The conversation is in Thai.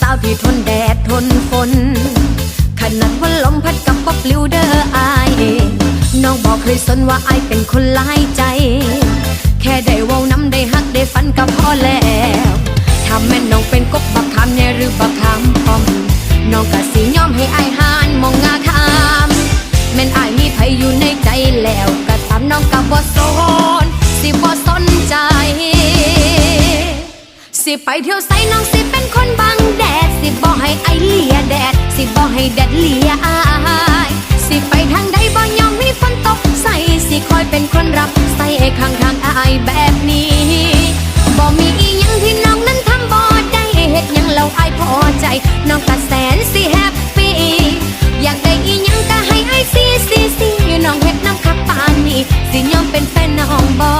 สาวที่ทนแดดทนฝนขนาดว่าลมพัดกับป๊บลิวเดอร์อายน้องบอกเคยสนว่าอายเป็นคนหลายใจ แค่ได้เว้าน้ำได้ฮักได้ฟันก็พอแล้วถ้าแม่นน้องเป็นกบบักคำแน่หรือบักคำพอมน้องก็สิยอมให้อายหานมองงาคามแม่นอายมีไผอยู่ในใจแล้วก็ตามน้องก็บ่สนสิบ่สนใจ สิไปเที่ยวไสน้องสิเป็นคนบังแดด สิบอ่ให้ไอเลียแดด สิบอ่ให้แดดเลียไอสิไปทางใดบ่ยอมมีฝนตกใส่สิคอยเป็นคนรับใส่ข้างทางอายแบบนี้บ่มีอีหยังที่น้องนั้นทำบ่ได้เฮ็ดหยังเราไอพอใจ น้องตัดแสนสิแฮปปี้อยากได้อีหยังก็ให้ไอายสีสิสิน้องเฮ็ดน้ำขับปานนี้สิยอมเป็นแฟนน้องบ่